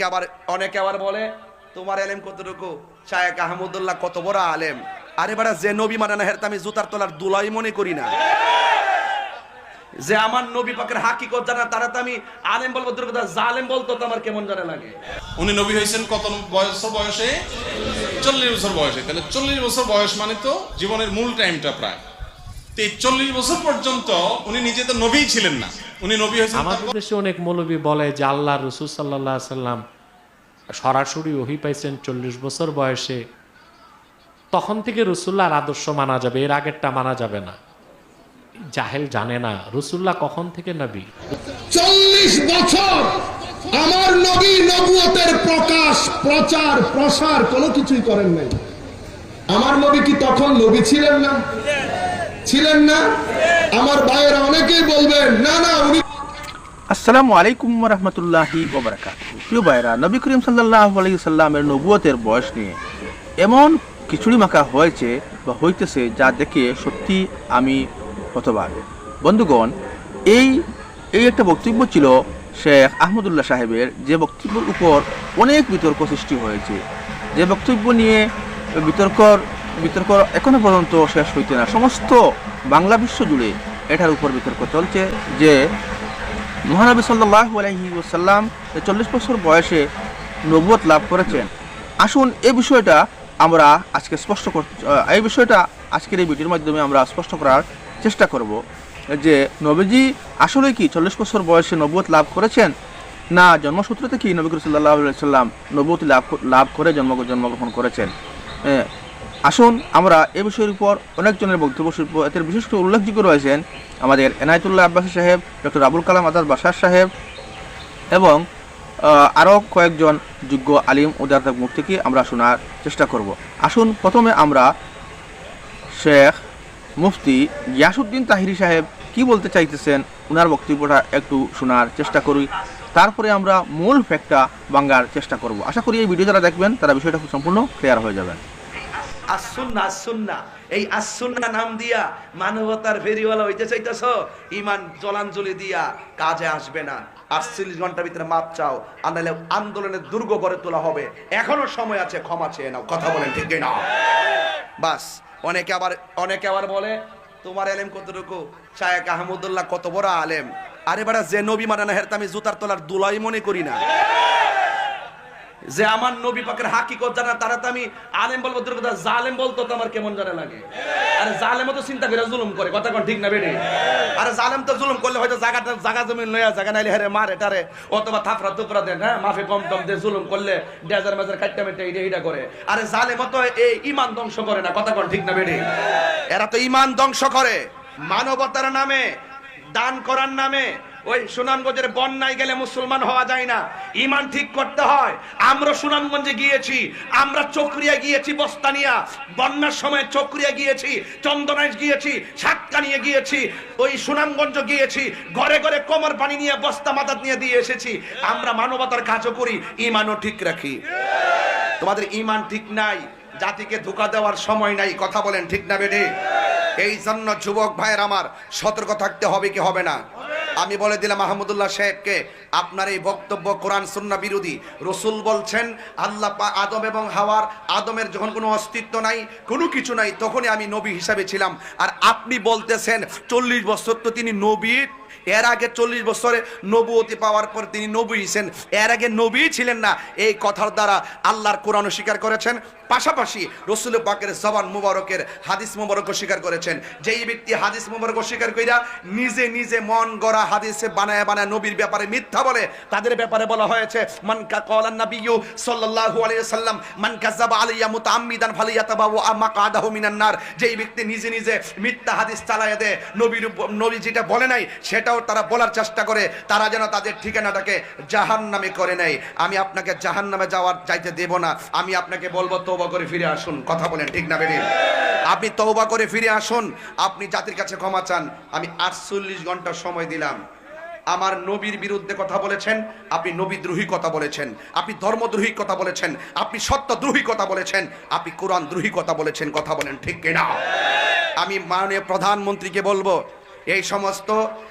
অনেকে আবার অনেকে আবার বলে, তোমার এলেম কতটুকু? শায়েক আহমদুল্লাহ কত বড় আলেম? আরে বাড়া যে নবী মানে না হেরতে আমি জুতার তলার দুলাই মনে করি না। যে আমার নবী পাকের হাকিকত জানা, তারা তো আমি আলেম বলব দূর জালেম বলতো তো আমার কেমন জানা লাগে? উনি নবী হয়েছেন কত বছর বয়সে? চল্লিশ বছর বয়সে। তাহলে চল্লিশ বছর বয়স মানে তো জীবনের মূল টাইমটা প্রায়। চল্লিশ বছর পর্যন্ত উনি নিজে তো নবী ছিলেন না। উনি নবী হয়েছেন আমাদের দেশে অনেক মৌলবী বলে যে আল্লাহ রসুল সাল্লাহ সাল্লাম সরাসরি ওহি পাইছেন চল্লিশ বছর বয়সে। তখন থেকে রসুল্লাহর আদর্শ মানা যাবে এর আগেরটা মানা যাবে না। জাহেল জানে না রসুল্লাহ কখন থেকে নবী? চল্লিশ বছর আমার নবী নবুয়তের প্রকাশ প্রচার প্রসার কোনো কিছুই করেন নাই। আমার নবী কি তখন নবী ছিলেন না? ছিলেন না। আমার ভাইয়েরা অনেকেই বলবেন, না না, উনি আসসালামু আলাইকুম রহমতুল্লাহি প্রিয় ভাইরা নবী করিম সাল্লাহ আলাই সাল্লামের নবুয়তের বয়স নিয়ে এমন খিচুড়ি মাখা হয়েছে বা হইতেছে যা দেখে সত্যি আমি হতবাক। বন্ধুগণ, এই এই একটা বক্তব্য ছিল শেখ আহমদুল্লাহ সাহেবের যে বক্তব্যের উপর অনেক বিতর্ক সৃষ্টি হয়েছে। যে বক্তব্য নিয়ে বিতর্কর বিতর্ক এখনও পর্যন্ত শেষ হইতে না। সমস্ত বাংলা বিশ্ব জুড়ে এটার উপর বিতর্ক চলছে যে, মহানবী সাল্লাহ আলহি ওসাল্লাম চল্লিশ বছর বয়সে নবুয়ত লাভ করেছেন। আসুন এই বিষয়টা আমরা আজকে স্পষ্ট কর এই বিষয়টা আজকের এই ভিডিওর মাধ্যমে আমরা স্পষ্ট করার চেষ্টা করব যে, নবীজি আসলে কি চল্লিশ বছর বয়সে নবুয়ত লাভ করেছেন না জন্মসূত্র থেকেই নবী সাল্লাহ সাল্লাম নবুয়ত লাভ লাভ করে জন্ম জন্মগ্রহণ করেছেন? আসুন, আমরা এ বিষয়ের উপর অনেকজনের বক্তব্য শিল্প এতে বিশেষ করে উল্লেখযোগ্য রয়েছেন আমাদের এনায়তুল্লাহ আব্বাসী সাহেব, ডক্টর আবুল কালাম আজাদ বাসার সাহেব এবং আরও কয়েকজন যোগ্য আলিম উদারতার মুখ থেকে আমরা শোনার চেষ্টা করব। আসুন, প্রথমে আমরা শেখ মুফতি গিয়াসুদ্দিন তাহিরি সাহেব কি বলতে চাইতেছেন ওনার বক্তব্যটা একটু শোনার চেষ্টা করি। তারপরে আমরা মূল ফ্যাক্টটা বাঙ্গার চেষ্টা করব। আশা করি এই ভিডিও যারা দেখবেন, তারা বিষয়টা সম্পূর্ণ ক্লিয়ার হয়ে যাবেন আসুন্না আসুন্না এই আসুন্না নাম দিয়া মানবতার ফেরিওয়ালা হইতে চাইতেছ ইমান জলাঞ্জলি দিয়া কাজে আসবে না। আটচল্লিশ ঘণ্টার ভিতরে মাপ চাও আন্দোলনের দুর্গ গড়ে তোলা হবে। এখনও সময় আছে, ক্ষমা চেয়ে নাও। কথা বলেন, ঠিক না বাস, অনেকে আবার অনেকে আবার বলে, তোমার এলেম কতটুকু? শায়েক আহমদুল্লাহ কত বড় আলেম। আরে বাড়া, যে নবী মানে না আমি জুতার তোলার দুলাই মনে করি না। যে আমার নবী পাকের হাকিকত জানা তারা তো আমি আলেম বলব কথা, জালেম বলতো তো আমার কেমন জানা লাগে? আরে জালেম তো চিন্তা করে জুলুম করে, কথা কোন ঠিক না বেড়ে? আরে জালেম তো জুলুম করলে হয়তো জায়গা জায়গা জমি লয়া জায়গা নাইলে হেরে মারে টারে, অথবা থাপড়া তুপড়া দেন হ্যাঁ? মাফে কম টম দিয়ে, জুলুম করলে ডেজার মেজার কাটটা মেটে এইটা এইটা করে। আরে জালেম তো এই ইমান ধ্বংস করে না, কথা কোন ঠিক না বেড়ে? এরা তো ইমান ধ্বংস করে, মানবতার নামে, দান করার নামে ওই সুনামগঞ্জের বন্যায় গেলে মুসলমান হওয়া যায় না। ইমান ঠিক করতে হয়। আমরা সুনামগঞ্জে গিয়েছি। আমরা চক্রিয়া গিয়েছি, বস্তানিয়া। বন্যার সময় চক্রিয়া গিয়েছি, চন্দনাইশ গিয়েছি সাতকানিয়ে গিয়েছি। ওই সুনামগঞ্জ গিয়েছি, ঘরে ঘরে কোমর পানি নিয়ে, বস্তা মাথাত নিয়ে দিয়ে এসেছি। আমরা মানবতার কাজও করি ইমানও ঠিক রাখি। তোমাদের ইমান ঠিক নাই, জাতিকে ধোকা দেওয়ার সময় নাই, কথা বলেন ঠিক না বেডে এই জন্য যুবক ভাইয়ের আমার সতর্ক থাকতে হবে কি হবে না? আমি বলে দিলাম আহমদুল্লাহ সাহেবকে, আপনার এই বক্তব্য কোরআন সুন্না বিরোধী। রসুল বলছেন, আল্লাহ আদম এবং হাওয়ার, আদমের যখন কোনো অস্তিত্ব নাই, কোনো কিছু নাই, তখনই আমি নবী হিসাবে ছিলাম। আর আপনি বলতেছেন, চল্লিশ বছর তো তিনি নবী এর আগে চল্লিশ বছরে নবুয়তি পাওয়ার পর তিনি নবী হিসেন এর আগে নবী ছিলেন না। এই কথার দ্বারা আল্লাহর কোরআন স্বীকার করেছেন। পাশাপাশি রসুল পাকের জবান মুবারকের হাদিস মুবারক স্বীকার করেছেন। যেই ব্যক্তি হাদিস মুবারক স্বীকার কইরা নিজে নিজে মন গড়া হাদিসে বানায় বানায় নবীর ব্যাপারে মিথ্যা বলে, তাদের ব্যাপারে বলা হয়েছে মানকা কলান নাবিয়্যু সাল্লাল্লাহু আলাইহি সাল্লাম মান কাযাবা আলাইয়া মুতাআম্মিদান ফালিয়াতাবাউ মাকাদাহু মিনান নার। যেই ব্যক্তি নিজে নিজে মিথ্যা হাদিস চালায় দেয়, নবীর নবী যেটা বলে নাই সেটাও তারা বলার চেষ্টা করে, তারা যেন তাদের ঠিকানাটাকে জাহান্নামে করে নেয়। আমি আপনাকে জাহান্নামে যাওয়ার যাইতে দেব না। আমি আপনাকে বলব তৌবা করে ফিরে আসুন। কথা বলেন, ঠিক না বেরিয়ে আপনি তৌবা করে ফিরে আসুন। আপনি জাতির কাছে ক্ষমা চান। আমি আটচল্লিশ ঘণ্টা সময় দিলাম। আমার নবীর বিরুদ্ধে কথা বলেছেন, আপনি নবীদ্রোহী কথা বলেছেন, আপনি ধর্মদ্রোহী কথা বলেছেন, আপনি সত্যদ্রোহী কথা বলেছেন, আপনি কোরআন দ্রোহী কথা বলেছেন, কথা বলেন, ঠিক কিনা? আমি মাননীয় প্রধানমন্ত্রীকে বলব, এই সমস্ত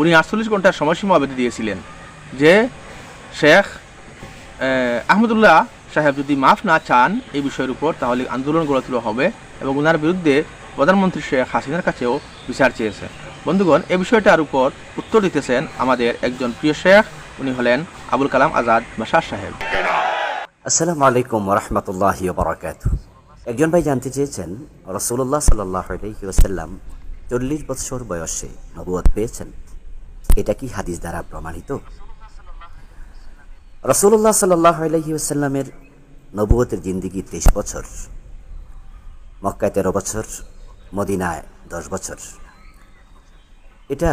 উনি আটচল্লিশ ঘণ্টার সময়সীমা বেঁধে দিয়েছিলেন যে শেখ আহমদুল্লাহ সাহেব যদি মাফ না চান এই বিষয়ের উপর, তাহলে আন্দোলন গড়ে তোলা হবে এবং ওনার বিরুদ্ধে প্রধানমন্ত্রী শেখ হাসিনার কাছেও বিচার চেয়েছে। বন্ধুগণ এই বিষয়টার উপর উত্তর দিতেছেন আমাদের একজন প্রিয় শেখ, উনি হলেন আবুল কালাম আজাদ বাসার সাহেব। আসসালামু আলাইকুম রহমতুল্লাহ বারাকাত একজন ভাই জানতে চেয়েছেন রসুল্লাহ সাল্লাহ আলহিউসাল্লাম চল্লিশ বৎসর বয়সে নবুয়ত পেয়েছেন। এটা কি হাদিস দ্বারা প্রমাণিত? রসুল্লাহ সাল্লাহ আলহিউসাল্লামের নবুয়তের জিন্দিগি তেইশ বছর, মক্কায় তেরো বছর, মদিনায় দশ বছর। এটা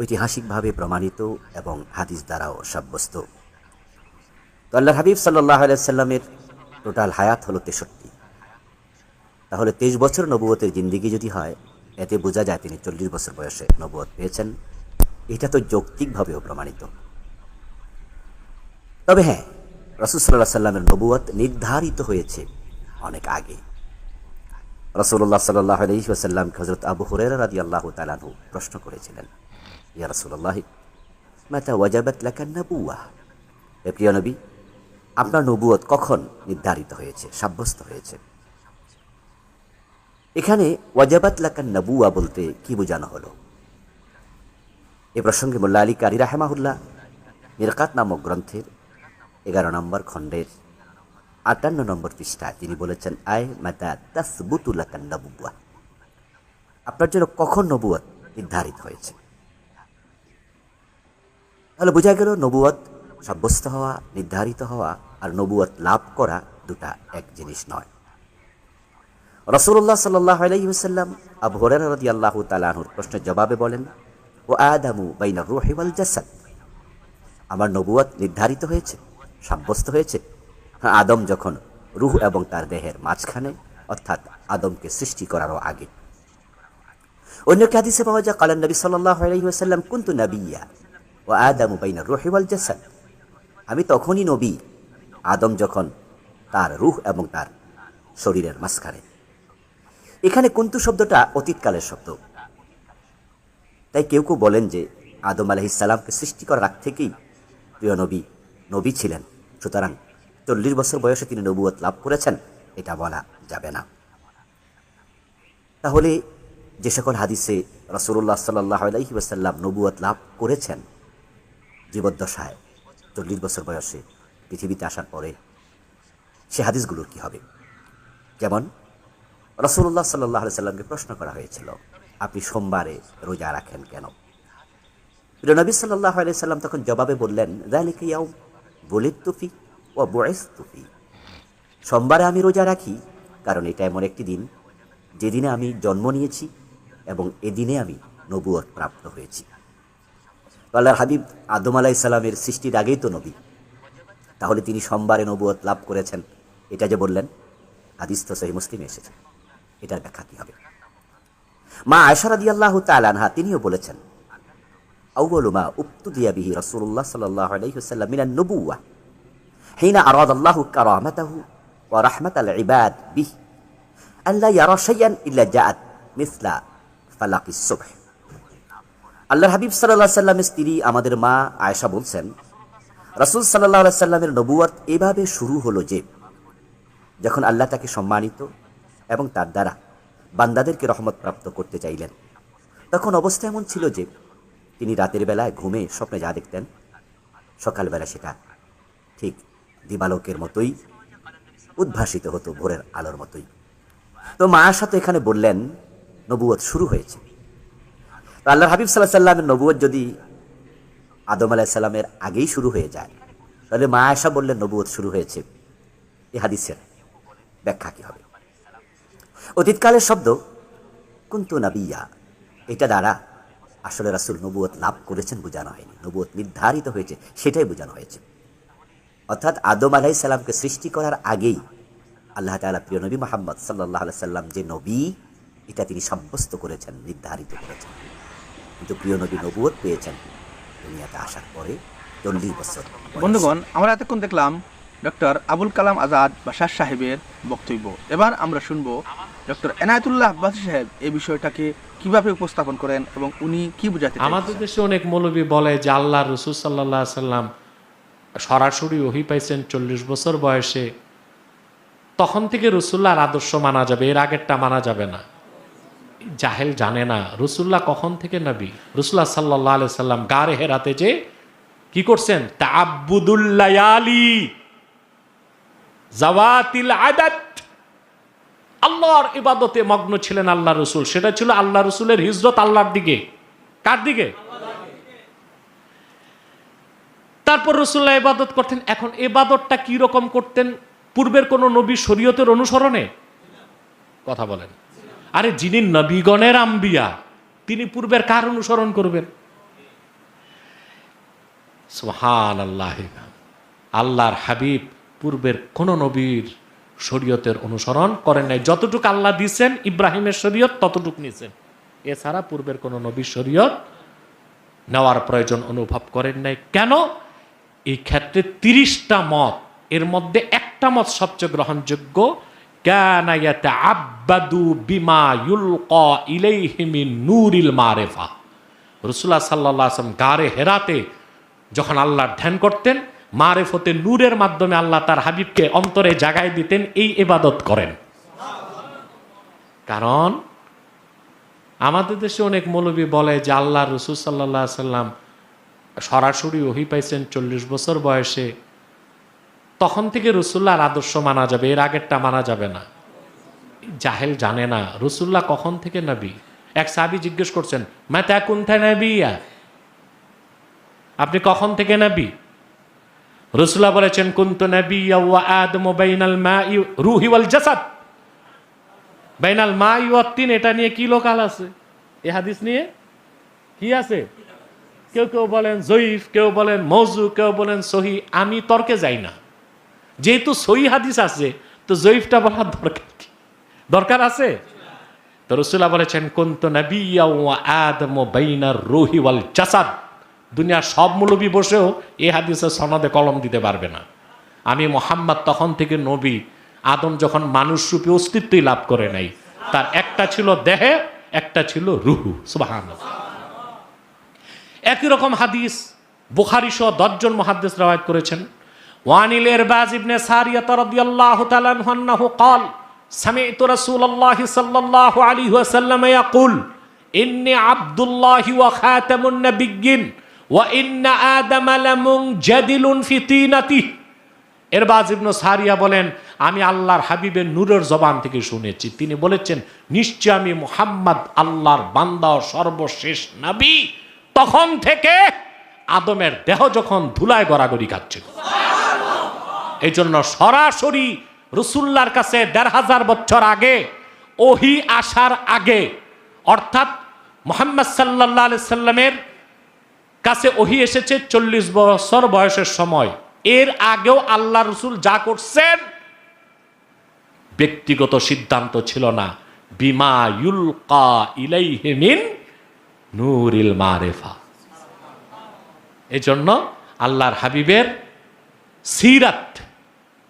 ঐতিহাসিকভাবে প্রমাণিত এবং হাদিস দ্বারাও সাব্যস্ত। তো আল্লাহ হাবিব সাল্লাহ আলাইসাল্লামের টোটাল হায়াত হলো তেষট্টি। তাহলে তেইশ বছর নবুয়তের জিন্দিগি যদি হয়, এতে বোঝা যায় তিনি চল্লিশ বছর বয়সে নবুয়ত পেয়েছেন। এটা তো যৌক্তিকভাবেও প্রমাণিত। তবে হ্যাঁ রসুল সাল্লাহ সাল্লামের নবুয়ত নির্ধারিত হয়েছে অনেক আগে। রসুল্লাহ সাল্লাহ আলহিহাসাল্লামকে হজরত আবু হুরেরা রাদি আল্লাহ তালানহু প্রশ্ন করেছিলেন, ইয়া রসুল্লাহ মাতা ওয়াজাবাত নাবুয়া এ প্রিয় নবী, আপনার নবুয়ত কখন নির্ধারিত হয়েছে, সাব্যস্ত হয়েছে? এখানে ওয়াজাবাত লাকান নবুয়া বলতে কি বোঝানো হলো? এ প্রসঙ্গে মোল্লা আলী কারি রাহেমাহুল্লাহ, মিরকাত নামক গ্রন্থের এগারো নম্বর খণ্ডের আটান্ন নম্বর পৃষ্ঠায় তিনি বলেছেন, আয় মাতা তাসবুতুল্লাকান নবুয়া আপনার জন্য কখন নবুয়ত নির্ধারিত হয়েছে? তাহলে বোঝা গেল নবুয়ত সাব্যস্ত হওয়া, নির্ধারিত হওয়া আর নবুয়ত লাভ করা দুটা এক জিনিস নয়। রসুল্লাহ সাল্লাহ আলাইসাল্লাম আবু হরের রদি আল্লাহ তালাহুর প্রশ্নের জবাবে বলেন ও আদামু বাইনা রোহেওয়াল জাসাদ। আমার নবুয়ত নির্ধারিত হয়েছে, সাব্যস্ত হয়েছে। হ্যাঁ আদম যখন রুহ এবং তার দেহের মাঝখানে, অর্থাৎ আদমকে সৃষ্টি করারও আগে। অন্য কাদিসে পাওয়া যায়, কালান নবী সাল্লাহ আলাইসাল্লাম কুন্তু নবিয়া ও আদামু বাইনা রোহেওয়াল জাসাদ। আমি তখনই নবী। আদম যখন তার রুহ এবং তার শরীরের মাঝখানে। এখানে কুন্তু শব্দটা অতীতকালের শব্দ। তাই কেউ কেউ বলেন যে আদম আলহিসাল্লামকে সৃষ্টি করার আগ থেকেই প্রিয় নবী নবী ছিলেন। সুতরাং চল্লিশ বছর বয়সে তিনি নবুয়ত লাভ করেছেন, এটা বলা যাবে না। তাহলে যে সকল হাদিসে রসুল্লাহ সাল্লাহ আলহি ওসাল্লাম নবুয়ত লাভ করেছেন, জীবদ্দশায় চল্লিশ বছর বয়সে পৃথিবীতে আসার পরে সে হাদিসগুলোর কি হবে? যেমন রসুল্লাহ সাল্লাহ সাল্লামকে প্রশ্ন করা হয়েছিল আপনি সোমবারে রোজা রাখেন কেন? নবী সাল্লাহ সাল্লাম তখন জবাবে বললেন রালিকে ইয়াও বলির তুফি ও বয়েস তুফি সোমবারে আমি রোজা রাখি, কারণ এটা এমন একটি দিন যেদিনে আমি জন্ম নিয়েছি এবং এদিনে আমি নবুয়ত প্রাপ্ত হয়েছি। আল্লাহ হাবিব আদম আলাহ ইসলামের সৃষ্টির আগেই তো নবী। তাহলে তিনি সোমবারে নবুয়ত লাভ করেছেন, এটা যে বললেন, হাদিস তো সহি মুসলিমে এসেছে। এটার ব্যাখ্যা কি হবে? মা আয়সারাদি আল্লাহ তালানহা তিনিও বলেছেন আউ্বলুমা উপ্তু দিয়া বিহি রসুল্লাহ হিনা আল্লাহ কারহমতাহু ও রাহমত আল ইবাদ বিহ আল্লাহ ইল্লা মিসলা হাবিব সাল্লাহ সাল্লামের স্ত্রী আমাদের মা আয়েশা বলছেন, রাসুল সাল্লাহ সাল্লামের নবুয়াত এভাবে শুরু হলো যে, যখন আল্লাহ তাকে সম্মানিত এবং তার দ্বারা বান্দাদেরকে রহমত প্রাপ্ত করতে চাইলেন। তখন অবস্থা এমন ছিল যে তিনি রাতের বেলায় ঘুমে স্বপ্নে যা দেখতেন, সকালবেলা সেটা ঠিক দিবালোকের মতোই উদ্ভাসিত হতো ভোরের আলোর মতোই। তো মায়ের সাথে এখানে বললেন নবুয়ত শুরু হয়েছে। আল্লাহ হাবিব সাল্লাহ সাল্লামের নবুয়ত যদি আদম আলাহিসাল্লামের আগেই শুরু হয়ে যায়, তাহলে মা আয়সা বললেন নবুয়ত শুরু হয়েছে। এ হাদিসের ব্যাখ্যা কি হবে? অতীতকালের শব্দ। কুন্তু নাবিয়া। এটা দ্বারা আসলে রাসূল নবুয়ত লাভ করেছেন বোঝানো হয়নি। নবুয়ত নির্ধারিত হয়েছে, সেটাই বোঝানো হয়েছে। অর্থাৎ আদম আলাইহিস সালামকে সৃষ্টি করার আগেই আল্লাহ তাআলা প্রিয় নবী মোহাম্মদ আলাইহি সাল্লাম যে নবী, এটা তিনি সাব্যস্ত করেছেন, নির্ধারিত করেছেন। কিন্তু প্রিয় নবী নবুয়ত পেয়েছেন দুনিয়াতে আসার পরে চল্লিশ বছর বন্ধুগণ, আমরা এতক্ষণ দেখলাম ডক্টর আবুল কালাম আজাদ বাসার সাহেবের বক্তব্য। এবার আমরা শুনব ডক্টর এনায়েতুল্লাহ সাহেব এই বিষয়টাকে কীভাবে উপস্থাপন করেন এবং উনি কি বুঝাতে আমাদের দেশে অনেক মৌলবী বলে যে আল্লাহ রসুল সাল্লাহ সাল্লাম সরাসরি ওহি পাইছেন চল্লিশ বছর বয়সে। তখন থেকে রসুল্লাহর আদর্শ মানা যাবে, এর আগেরটা মানা যাবে না। জাহেল জানে না রসুল্লাহ কখন থেকে নবী? রসুল্লাহ সাল্লাহ আলি সাল্লাম গারে হেরাতে যে কি করছেন? তাবুদুল্লায়ালি জাওয়াতিল আদাত আল্লাহর ইবাদতে মগ্ন ছিলেন আল্লাহ রসুল। সেটা ছিল আল্লাহ রসুলের হিজরত আল্লাহর দিকে। কার দিকে? তারপর রসুল্লাহ ইবাদত করতেন। এখন এবাদতটা কি রকম করতেন? পূর্বের কোন নবী শরীয়তের অনুসরণে? কথা বলেন। আরে যিনি নবীগণের আম্বিয়া, তিনি পূর্বের কার অনুসরণ করবেন? সুহান আল্লাহ আল্লাহর হাবিব পূর্বের কোন নবীর শরীয়তের অনুসরণ করেন নাই। যতটুকু আল্লাহ দিয়েছেন ইব্রাহিমের শরীয়ত ততটুকু নিয়েছেন এছাড়া পূর্বের কোন নবীর শরীয়ত নেওয়ার প্রয়োজন অনুভব করেন নাই। কেন? এই ক্ষেত্রে তিরিশটা মত, এর মধ্যে একটা মত সবচেয়ে গ্রহণযোগ্য আব্বাদু রসুল্লাহ সাল্লাহ আসলাম গারে হেরাতে যখন আল্লাহর ধ্যান করতেন মারেফতে নূরের মাধ্যমে আল্লাহ তার হাবিবকে অন্তরে জাগায় দিতেন, এই এবাদত করেন। কারণ আমাদের দেশে অনেক মৌলবী বলে যে আল্লাহ রসুল সাল্লাহ সাল্লাম সরাসরি ওহি পাইছেন চল্লিশ বছর বয়সে। তখন থেকে রসুল্লাহর আদর্শ মানা যাবে, এর আগেরটা মানা যাবে না। জাহেল জানে না, রসুল্লাহ কখন থেকে নাবি? এক সাবি জিজ্ঞেস করছেন, মাতা কুন্থা নবিয়া? আপনি কখন থেকে নবী? রসুল্লাহ বলেছেন, কুন্ত নবী বাইনাল মা রুহি এটা নিয়ে কি লোকাল আছে? এ হাদিস নিয়ে কি আছে? কেউ কেউ বলেন জয়ীফ, কেউ বলেন মৌজু কেউ বলেন সহি, আমি তর্কে যাই না। যেহেতু সহি হাদিস আছে, তো জয়ীফটা বলার দরকার কি? দরকার আছে? তো রসুল্লাহ বলেছেন, কুন্ত নবী আদম বাইনার রুহি ওয়াল জাসাদ। দুনিয়ার সব মুলবি বসেও এ হাদিসের সনদে কলম দিতে পারবে না আমি মোহাম্মদ তখন থেকে নবী আদম যখন মানুষ রূপে অস্তিত্বই লাভ করে নাই তার একটা ছিল দেহে একটা ছিল রুহু সুবাহান একই রকম হাদিস বুখারি সহ দশজন মহাদ্দেশ রাওয়ায়াত করেছেন ওয়ানিল এরবাজ ইবনে সারিয়াত রাদিয়াল্লাহু তাআলা আনহু قال سمعت رسول الله صلى الله عليه وسلم يقول إني عبد الله وخاتم النبيين এর বাজিবন সারিয়া বলেন, আমি আল্লাহর হাবিবের নূরের জবান থেকে শুনেছি। তিনি বলেছেন, নিশ্চয় আমি মুহাম্মদ আল্লাহর বান্দা সর্বশেষ নাবি। তখন থেকে আদমের দেহ যখন ধুলায় গড়াগড়ি খাচ্ছিল এই জন্য সরাসরি রসুল্লার কাছে দেড় হাজার বছর আগে, ওহি আসার আগে, অর্থাৎ মোহাম্মদ সাল্লা সাল্লামের কাছে ওহি এসেছে চল্লিশ বছর বয়সের সময়। এর আগেও আল্লাহ রসুল যা করছেন, ব্যক্তিগত সিদ্ধান্ত ছিল না। বিমা ইউলকা ইলাইহিমিন নূরিল মারেফা। এজন্য আল্লাহর হাবিবের সিরাত।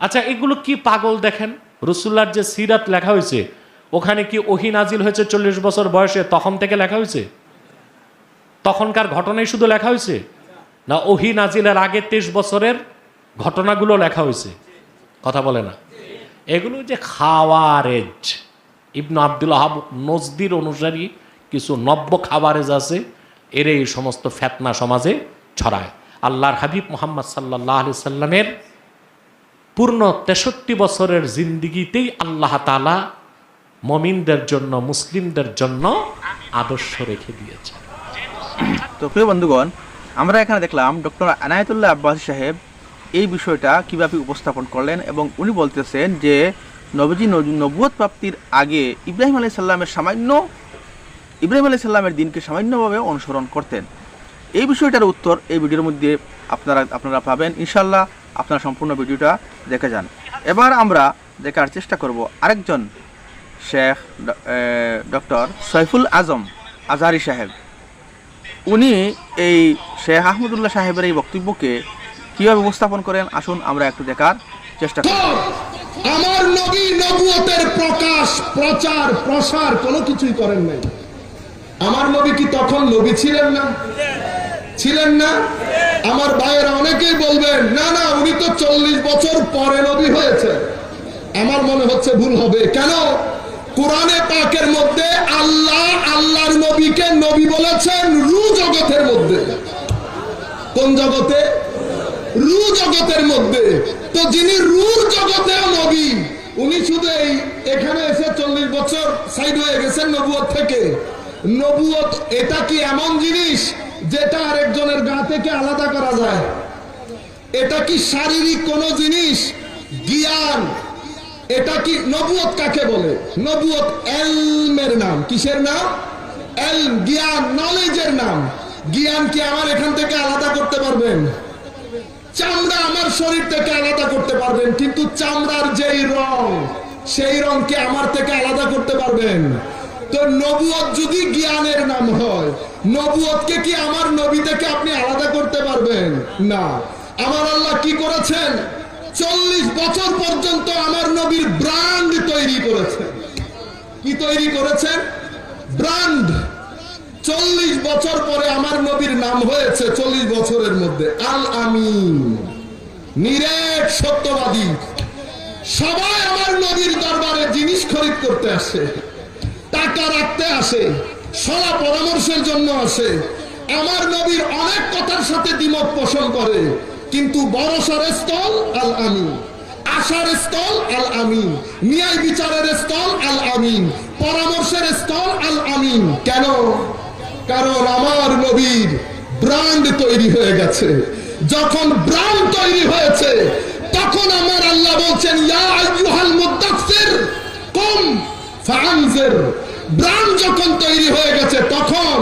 আচ্ছা এগুলো কি পাগল দেখেন? রসুল্লার যে সিরাত লেখা হয়েছে, ওখানে কি ওহি নাজিল হয়েছে চল্লিশ বছর বয়সে, তখন থেকে লেখা হয়েছে? তখনকার ঘটনাই শুধু লেখা হয়েছে? না ওহি নাজিলের আগে তেইশ বছরের ঘটনাগুলো লেখা হয়েছে? কথা বলে না। এগুলো যে খাওয়ারেজ। ইবনু আব্দুল আহাব নজদির অনুসারী কিছু নব্য খাবারেজ আছে এর এই সমস্ত ফেতনা সমাজে ছড়ায়। আল্লাহর হাবিব মোহাম্মদ সাল্লাহ আলি সাল্লামের পূর্ণ তেষট্টি বছরের জিন্দিগিতেই আল্লাহ তালা মমিনদের জন্য, মুসলিমদের জন্য আদর্শ রেখে দিয়েছে তো প্রিয় বন্ধুগণ, আমরা এখানে দেখলাম ডক্টর আনায়তুল্লাহ আব্বাস সাহেব এই বিষয়টা কীভাবে উপস্থাপন করলেন এবং উনি বলতেছেন যে, নবীজি নবুয়ত প্রাপ্তির আগে ইব্রাহিম আলাই সাল্লামের সামান্য, ইব্রাহিম আলাইহিস সালামের দিনকে সামান্যভাবে অনুসরণ করতেন। এই বিষয়টার উত্তর এই ভিডিওর মধ্যে আপনারা আপনারা পাবেন। ইনশাল্লাহ আপনারা সম্পূর্ণ ভিডিওটা দেখে যান। এবার আমরা দেখার চেষ্টা করব আরেকজন শেখ ডক্টর সৈফুল আজম আজহারি সাহেব। উনি এই শেখ আহমদুল্লাহ সাহেবের এই বক্তব্যকে কীভাবে উপস্থাপন করেন? আসুন, আমরা একটু দেখার চেষ্টা করি। আমার নবী নবুয়তের প্রকাশ, প্রচার, প্রসার কোনো কিছুই করেন নাই। আমার নবী কি তখন নবী ছিলেন না? ছিলেন না? আমার ভাইয়েরা অনেকেই বলবেন, না না, উনি তো চল্লিশ বছর পরে নবী হয়েছে আমার মনে হচ্ছে ভুল হবে। কেন? কোরআনে পাকের মধ্যে আল্লাহ, আল্লাহর নবীকে নবী বলেছেন রু জগতের মধ্যে। কোন জগতে? রু জগতের মধ্যে। তো যিনি রুর জগতেও নবী, উনি শুধু এই এখানে এসে চল্লিশ বছর সাইড হয়ে গেছেন নবুয়ত থেকে। নবুয়ত এটা কি এমন জিনিস যেটা আরেকজনের গা থেকে আলাদা করা যায়? এটা কি শারীরিক কোন জিনিস? জ্ঞান। এটা কি নবুয়ত কাকে বলে? নবুয়ত এলমের নাম। কিসের নাম? এলম, জ্ঞান নলেজের নাম। জ্ঞান কি আমার এখান থেকে আলাদা করতে পারবেন? চামড়া আমার শরীর থেকে আলাদা করতে পারবেন, কিন্তু চামড়ার যেই রং, সেই রংকে আমার থেকে আলাদা করতে পারবেন? তো নবুয়ত যদি জ্ঞানের নাম হয় নবুয়তকে কি আমার নবী থেকে আপনি আলাদা করতে পারবেন? না। আমার আল্লাহ কি করেছেন? চল্লিশ বছর পর্যন্ত আমার নবীর ব্র্যান্ড তৈরি করেছে। কি তৈরি করেছেন ব্র্যান্ড। চল্লিশ বছর পরে আমার নবীর নাম হয়েছে চল্লিশ বছরের মধ্যে। আল আমিন। নিরেট সত্যবাদী। সবাই আমার নবীর দরবারে জিনিস খরিদ করতে আসে, টাকা রাখতে আসে, সলা পরামর্শের জন্য আসে। আমার নবীর অনেক কথার সাথে দ্বিমত পোষণ করে। কিন্তু বড়সর স্থল আল আমিন আশার স্থল আল আমিন ন্যায় বিচারের স্থল আল আমিন পরামর্শের স্থল আল আমিন কেন? কারণ আমার নবীর ব্র্যান্ড তৈরি হয়ে গেছে। যখন ব্র্যান্ড তৈরি হয়েছে, তখন আমার আল্লাহ বলছেন, ইয়া আইয়ুহাল মুদাসসির, কুম ফাআনজির। ব্র্যান্ড যখন তৈরি হয়ে গেছে, তখন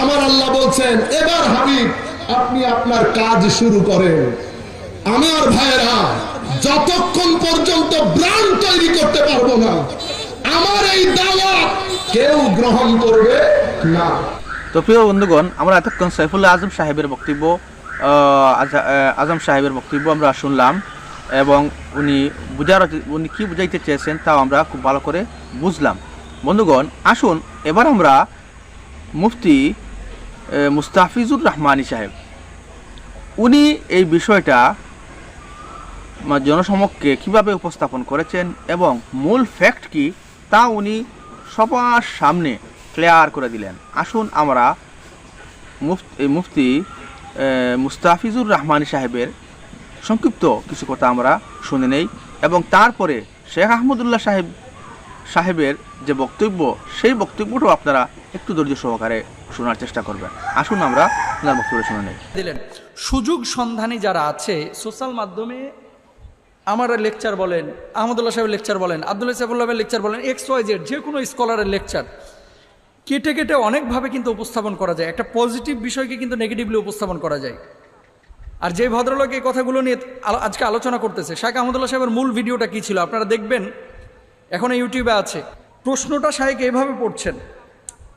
আমার আল্লাহ বলছেন, এবার হাবিব আপনি আপনার কাজ শুরু করেন। আমার ভাইয়েরা, যতক্ষণ পর্যন্ত ব্র্যান্ড তৈরি করতে পারব না, আমার এই দাওয়াত কেউ গ্রহণ করবে না। তো প্রিয় বন্ধুগণ, আমরা এতক্ষণ সাইফুল্লাহ আজম সাহেবের বক্তব্য আজম সাহেবের বক্তব্য আমরা শুনলাম এবং উনি বুঝার উনি কী বুঝাইতে চেয়েছেন তাও আমরা খুব ভালো করে বুঝলাম। বন্ধুগণ, আসুন, এবার আমরা মুফতি মুস্তাফিজুর রহমানী সাহেব উনি এই বিষয়টা জনসমক্ষে কীভাবে উপস্থাপন করেছেন এবং মূল ফ্যাক্ট কি তা উনি সবার সামনে ক্লিয়ার করে দিলেন। আসুন আমরা মুফতি মুস্তাফিজুর রহমানী সাহেবের সংক্ষিপ্ত কিছু কথা আমরা শুনে নেই এবং তারপরে শেখ আহমদুল্লাহ সাহেব, সাহেবের যে বক্তব্য, সেই বক্তব্যটাও আপনারা একটু ধৈর্য সহকারে শোনার চেষ্টা করবেন। আসুন আমরা বক্তব্য শুনে নেই। দিলেন। সুযোগ সন্ধানী যারা আছে, সোশ্যাল মাধ্যমে আমার লেকচার বলেন, আহমদুল্লাহ সাহেবের লেকচার বলেন, আবদুল্লাহ সাহেবুল্লাহের লেকচার বলেন এক্স ওয়াই জেড যে কোনো স্কলারের লেকচার কেটে কেটে অনেকভাবে কিন্তু উপস্থাপন করা যায়। একটা পজিটিভ বিষয়কে কিন্তু নেগেটিভলি উপস্থাপন করা যায়। আর যে ভদ্রলোক এই কথাগুলো নিয়ে আজকে আলোচনা করতেছে শাহেখ আহমদুল্লাহ সাহেবের মূল ভিডিওটা কী ছিল? আপনারা দেখবেন, এখন ইউটিউবে আছে। প্রশ্নটা শাহেক এইভাবে পড়ছেন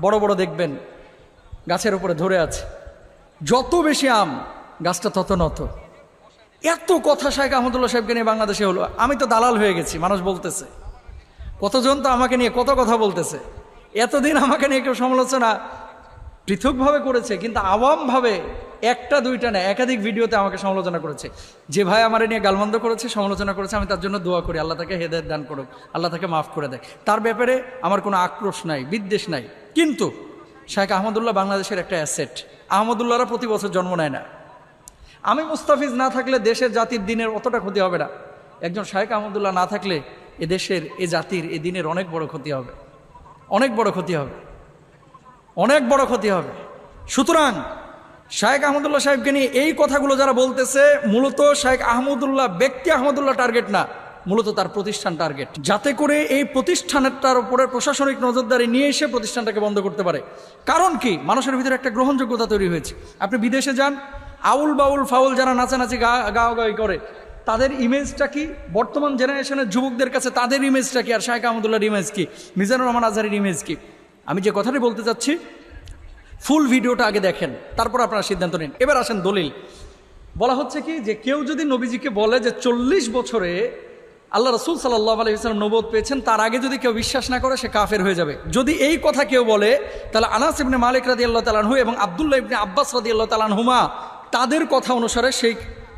বড় বড় দেখবেন, গাছের উপরে ধরে আছে। যত বেশি আম, গাছটা তত নত। এত কথা শাহেখ আহমদুল্লাহ সাহেবকে নিয়ে বাংলাদেশে হলো। আমি তো দালাল হয়ে গেছি, মানুষ বলতেছে। কতজন তো আমাকে নিয়ে কত কথা বলতেছে। এতদিন আমাকে নিয়ে কেউ সমালোচনা পৃথকভাবে করেছে, কিন্তু আওয়ামভাবে একটা, দুইটা না, একাধিক ভিডিওতে আমাকে সমালোচনা করেছে। যে ভাই আমার নিয়ে গালমন্দ করেছে, সমালোচনা করেছে, আমি তার জন্য দোয়া করি। আল্লাহ তাকে হেদায়ত দান করুক, আল্লাহ তাকে মাফ করে দেয়। তার ব্যাপারে আমার কোনো আক্রোশ নাই, বিদ্বেষ নাই। কিন্তু শাহেখ আহমদুল্লাহ বাংলাদেশের একটা অ্যাসেট। আহমদুল্লাহরা প্রতি বছর জন্ম নেয় না। আমি মুস্তাফিজ না থাকলে দেশের জাতির দিনের অতটা ক্ষতি হবে না। একজন শাহেখ আহমদুল্লাহ না থাকলে এ দেশের, এ জাতির, এ দিনের অনেক বড় ক্ষতি হবে। অনেক বড় ক্ষতি হবে। অনেক বড় ক্ষতি হবে। সুতরাং শাহেখ আহমদুল্লাহ সাহেবকে নিয়ে এই কথাগুলো যারা বলতেছে, মূলত শাহেখ আহমদুল্লাহ ব্যক্তি আহমদুল্লাহ টার্গেট না। মূলত তার প্রতিষ্ঠান টার্গেট। যাতে করে এই প্রতিষ্ঠানটার উপরে প্রশাসনিক নজরদারি নিয়ে এসে প্রতিষ্ঠানটাকে বন্ধ করতে পারে। কারণ কি? মানুষের ভিতরে একটা গ্রহণযোগ্যতা তৈরি হয়েছে। আপনি বিদেশে যান, আউল বাউল ফাউল যারা নাচানাচি গা গাওয়াগাই করে, তাদের ইমেজটা কি? বর্তমান জেনারেশনের যুবকদের কাছে তাদের ইমেজটা কি? আর শাহেখ আহমদুল্লাহর ইমেজ কি? মিজানুর রহমান আজহারের ইমেজ কি? আমি যে কথাটি বলতে চাচ্ছি ফুল ভিডিওটা আগে দেখেন, তারপর আপনারা সিদ্ধান্ত নিন। এবার আসেন দলিল। বলা হচ্ছে কি? যে কেউ যদি নবীজিকে বলে যে চল্লিশ বছরে আল্লাহ রসুল সাল্লাহ আলহিহাল্লাম নবোধ পেয়েছেন, তার আগে যদি কেউ বিশ্বাস না করে, সে কাফের হয়ে যাবে। যদি এই কথা কেউ বলে, তাহলে আনাস ইবনে মালিক রাদি আল্লাহ তালানহু এবং আবদুল্লাহ ইবনে আব্বাস রাদি আল্লাহ তালানহুমা তাদের কথা অনুসারে সেই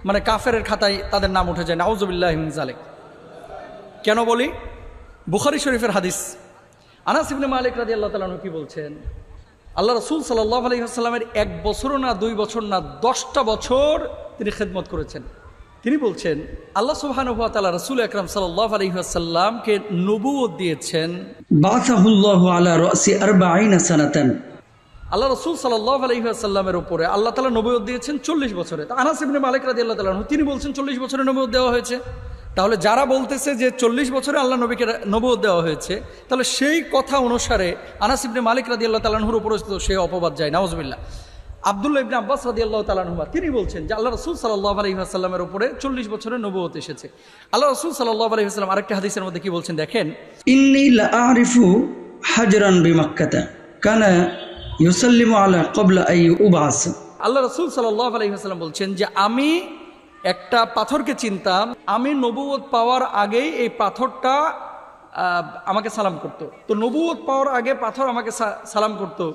মানে কাফের খাতায় তাদের নাম উঠে যায়। নাউজুবিল্লাহ জালেক কেন বলি? বুখারি শরীফের হাদিস। আনাস ইবনে মালিক রাদি আল্লাহ তালানহু কি বলছেন? আল্লাহ রসুল সাল্লাহ আলহিহাস্লামের এক বছরও না দুই বছর না দশটা বছর তিনি খেদমত করেছেন। তিনি বলছেন আল্লাহ সুবহানুয়া রসুল আকরাম সাল্লাহ আলহিহাসাল্লামকে নবুয়ত দিয়েছেন। আল্লাহ রসুল সাল্লাহ আলহিহাসাল্লামের উপরে আল্লাহ তালা নবুয়ত দিয়েছেন চল্লিশ বছরে। তা আনাস ইবনে মালিক রাদি আল্লাহ তিনি বলছেন চল্লিশ বছরে নবুয়ত দেওয়া হয়েছে। তাহলে যারা বলতেছে যে চল্লিশ বছরে আল্লাহ নবীকে নবুয়ত দেওয়া হয়েছে তাহলে সেই কথা অনুসারে আনাস ইবনে মালিক রাদি আল্লাহ তালাহুর উপরে তো সে অপবাদ যায় নওয়াজবিল্লা আবদুল্লাহ ইবনে আব্বাস রাদি আল্লাহ তালাহুমা তিনি বলছেন যে আল্লাহ রসুল সাল্লাহ আলহিহাসাল্লামের উপরে চল্লিশ বছরের নবুয়ত এসেছে। আল্লাহ রসুল সাল্লাহ আলহিহাস্লাম আরেকটা হাদিসের মধ্যে কি বলছেন দেখেন? ইন্নি আরিফু হাজরান বিমাক্কাতা কানা ইউসাল্লিমু আলা ক্বাবলা আই উবাস আল্লাহ রসুল সাল্লাহ আলহিহাস্লাম বলছেন যে আমি একটা পাথরকে চিনতাম আমি নবুয়ত পাওয়ার আগেই এই পাথরটা আহ, আমাকে সালাম করতো। তো নবুয়ত পাওয়ার আগে পাথর আমাকে সালাম করতো।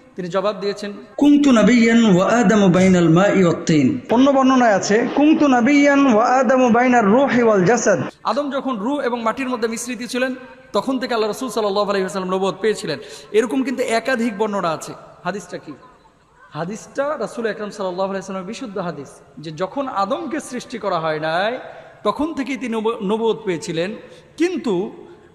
তিনি জবাব দিয়েছেন কুনতু নাবিয়ান ওয়া আদামু বাইনাল মাই ওয়াত তিন। অন্য বর্ণনায় আছে কুংতু নাবিয়ান ওয়া আদামু বাইনার রূহি ওয়াল জাসাদ। আদম যখন রূহ এবং মাটির মধ্যে মিশ্রিত ছিলেন তখন থেকে আল্লাহ রাসূল সাল্লাল্লাহু আলাইহি ওয়াসাল্লাম নবুয়ত পেয়েছিলেন। এরকম কিন্তু একাধিক বর্ণনা আছে। হাদিসটা কি? হাদিসটা রাসূল আকরাম সাল্লাল্লাহু আলাইহি ওয়াসাল্লামের বিশুদ্ধ হাদিস যে যখন আদমকে সৃষ্টি করা হয় নাই তখন থেকেই তিনি নব- নবুয়ত পেয়েছিলেন। কিন্তু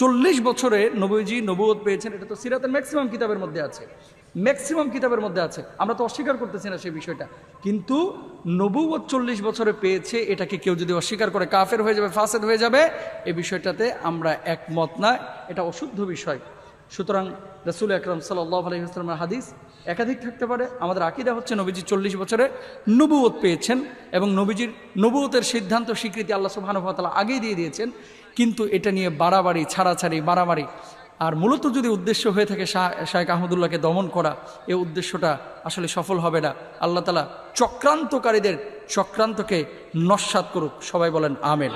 চল্লিশ বছরে নবীজি নবুয়ত পেয়েছেন। এটা তো সিরাতের ম্যাক্সিমাম কিতাবের মধ্যে আছে। ম্যাক্সিমাম কিতাবের মধ্যে আছে। আমরা তো অস্বীকার করতেছি না সেই বিষয়টা। কিন্তু নবুয়ত চল্লিশ বছরে পেয়েছে, এটাকে কেউ যদি অস্বীকার করে কাফের হয়ে যাবে, ফাসেদ হয়ে যাবে এই বিষয়টাতে আমরা একমত না। এটা অশুদ্ধ বিষয়। সুতরাং রসুল আকরম সাল্লাহ আলহিহাস্লামের হাদিস একাধিক থাকতে পারে। আমাদের আকিদা হচ্ছে নবীজি চল্লিশ বছরে নবুয়ত পেয়েছেন এবং নবীজির নবুয়তের সিদ্ধান্ত, স্বীকৃতি আল্লাহ সুবাহানুভাতালা আগেই দিয়ে দিয়েছেন। কিন্তু এটা নিয়ে বাড়াবাড়ি ছাড়াছাড়ি বাড়াবাড়ি আর মূলত যদি উদ্দেশ্য হয়ে থাকে শাহ শাহেখ আহমদুল্লাহকে দমন করা এই উদ্দেশ্যটা আসলে সফল হবে না। আল্লাহ তালা চক্রান্তকারীদের চক্রান্তকে নস্বাত করুক। সবাই বলেন আমেন।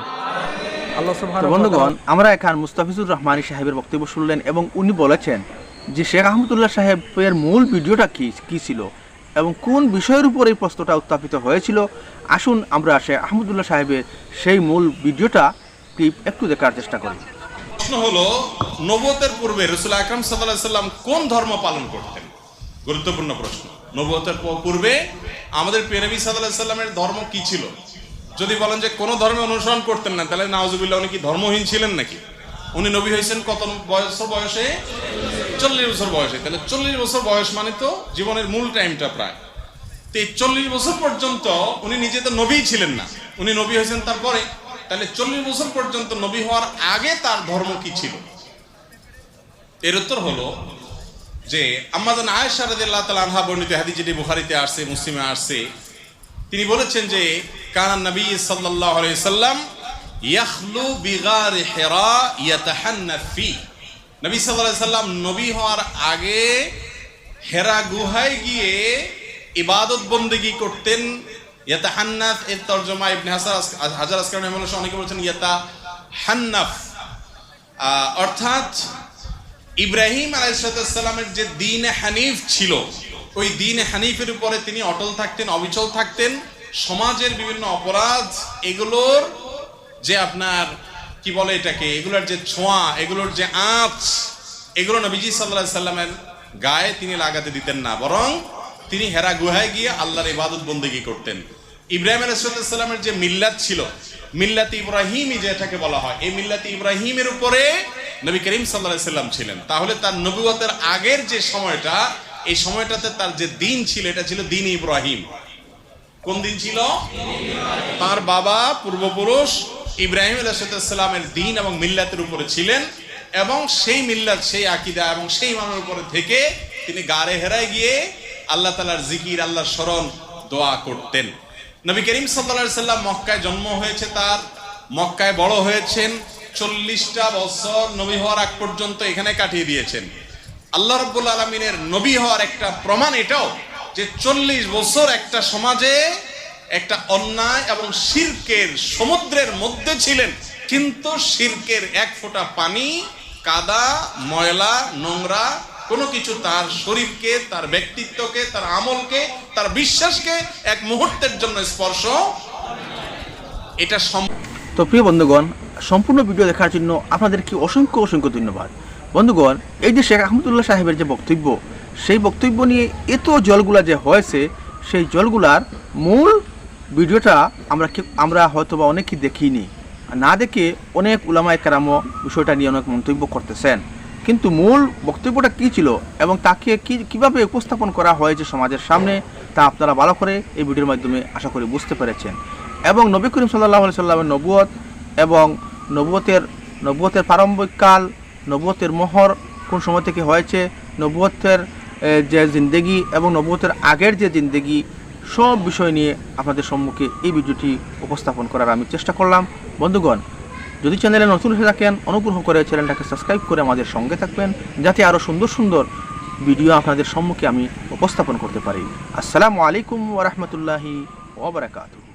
আল্লাহ বন্ধুগণ আমরা এখন মুস্তাফিজুর রহমানী সাহেবের বক্তব্য শুনলেন এবং উনি বলেছেন যে শেখ আহমদুল্লাহ সাহেবের মূল ভিডিওটা কি কি ছিল এবং কোন বিষয়ের উপর এই প্রশ্নটা উত্থাপিত হয়েছিল? আসুন আমরা শেখ আহমদুল্লাহ সাহেবের সেই মূল ভিডিওটা ক্লিপ একটু দেখার চেষ্টা করি। প্রশ্ন হলো নবতের পূর্বে রসুল আকরাম সাল্লাম কোন ধর্ম পালন করতেন? গুরুত্বপূর্ণ প্রশ্ন। নবতের পূর্বে আমাদের সাল্লাহ সাল্লামের ধর্ম কি ছিল? যদি বলেন যে কোনো ধর্মে অনুসরণ করতেন না, তাহলে নাওজুবিল্লাহ উনি কি ধর্মহীন ছিলেন নাকি? উনি নবী হয়েছেন কত বয়স বয়সে? চল্লিশ বছর বয়সে। তাহলে চল্লিশ বছর বয়স মানে তো জীবনের মূল টাইমটা প্রায়। তো এই চল্লিশ বছর পর্যন্ত উনি নিজে তো নবী ছিলেন না। উনি নবী হয়েছেন তারপরে। তাহলে চল্লিশ বছর পর্যন্ত নবী হওয়ার আগে তার ধর্ম কি ছিল? এর উত্তর হলো যে আম্মাজান আয়েশা রাদিয়াল্লাহু তাআলা আনহা বর্ণিত হাদিস যেটি বুখারীতে আসছে, মুসলিমে আসছে। তিনি বলেছেন যে কানান নবী সাল্লাল্লাহু আলাইহি সাল্লাম ইয়াখলু বিগার হিরা ইয়াতাহান্না ফি। নবী সাল্লাল্লাহু সাল্লাম নবী হওয়ার আগে হেরা গুহায় গিয়ে ইবাদত বন্দেগি করতেন ইয়াতাহান্নাফ এর তরজমা ইবনে হাসার হাজার আসকার রহমাল্লাহ অনেকে বলেছেন ইয়াতা হান্নাফ অর্থাৎ ইব্রাহিম আলাইসালামের যে দিন হানিফ ছিল, ওই দিন হানিফের উপরে তিনি অটল থাকতেন, অবিচল থাকতেন। সমাজের বিভিন্ন অপরাধ, এগুলোর যে আপনার, কি বলে এটাকে, এগুলোর যে ছোঁয়া, এগুলোর যে আঁচ, এগুলো নবীজি সাল্লাহ সাল্লামের গায়ে তিনি লাগাতে দিতেন না। বরং তিনি হেরা গুহায় গিয়ে আল্লাহর ইবাদত বন্দেগি করতেন। ইব্রাহিম আলাইসাল্লামের যে মিল্লাত ছিল, মিল্লাত ইব্রাহিমই যেটাকে বলা হয়, এই মিল্লাত ইব্রাহিমের উপরে নবী করিম সাল্লাহ সাল্লাম ছিলেন। তাহলে তার নবুয়তের আগের যে সময়টা, এই সময়টাতে তার যে দিন ছিল, এটা ছিল দিন ইব্রাহিম। কোন দিন ছিল? তার বাবা পূর্বপুরুষ ইব্রাহিম আলাইসালামের দিন এবং মিল্লাতের উপরে ছিলেন এবং সেই মিল্লাত, সেই আকিদা এবং সেই মানের উপরে থেকে তিনি গাড়ে হেরায় গিয়ে আল্লাহ তালার জিকির, আল্লাহর স্মরণ দোয়া করতেন। নবী করিম সাল্লা সাল্লাম মক্কায় জন্ম হয়েছে তার। মক্কায় বড় হয়েছেন, চল্লিশটা বছর নবী হওয়ার আগ পর্যন্ত এখানে কাটিয়ে দিয়েছেন। আল্লাহ রব্বুল আলমিনের নবী হওয়ার একটা প্রমাণ এটাও যে চল্লিশ বছর একটা সমাজে একটা অন্যায় এবং শিরকের সমুদ্রের মধ্যে ছিলেন, কিন্তু শিরকের এক ফোঁটা পানি, কাদা, ময়লা, নোংরা কোনো কিছু তার শরীরকে, তার ব্যক্তিত্বকে, তার আমলকে, তার বিশ্বাসকে এক মুহূর্তের জন্য স্পর্শ এটা তো প্রিয় বন্ধুগণ, সম্পূর্ণ ভিডিও দেখার জন্য আপনাদেরকে অসংখ্য অসংখ্য ধন্যবাদ। বন্ধুগণ, এই যে শেখ আহমদুল্লাহ সাহেবের যে বক্তব্য, সেই বক্তব্য নিয়ে এত জলগুলা যে হয়েছে, সেই জলগুলার মূল ভিডিওটা আমরা আমরা হয়তো বা অনেকেই দেখিনি। না দেখে অনেক উলামায় কেরামও বিষয়টা নিয়ে অনেক মন্তব্য করতেছেন। কিন্তু মূল বক্তব্যটা কী ছিল এবং তাকে কি, কীভাবে উপস্থাপন করা হয়েছে সমাজের সামনে, তা আপনারা ভালো করে এই ভিডিওর মাধ্যমে আশা করি বুঝতে পেরেছেন। এবং নবী করিম সাল্লাহ সাল্লামের নবুয়ত এবং নবুয়তের নবুয়তের প্রারম্ভিক কাল, নবুয়তের মোহর কোন সময় থেকে হয়েছে, নবুয়তের যে জিন্দেগি এবং নবুয়তের আগের যে জিন্দেগি, সব বিষয় নিয়ে আপনাদের সম্মুখে এই ভিডিওটি উপস্থাপন করার আমি চেষ্টা করলাম। বন্ধুগণ যদি চ্যানেলে নতুন হয়ে থাকেন, অনুগ্রহ করে চ্যানেলটাকে সাবস্ক্রাইব করে আমাদের সঙ্গে থাকবেন, যাতে আরও সুন্দর সুন্দর ভিডিও আপনাদের সম্মুখে আমি উপস্থাপন করতে পারি। আসসালামু আলাইকুম ওরহমতুল্লাহি ওবরাকাতুহ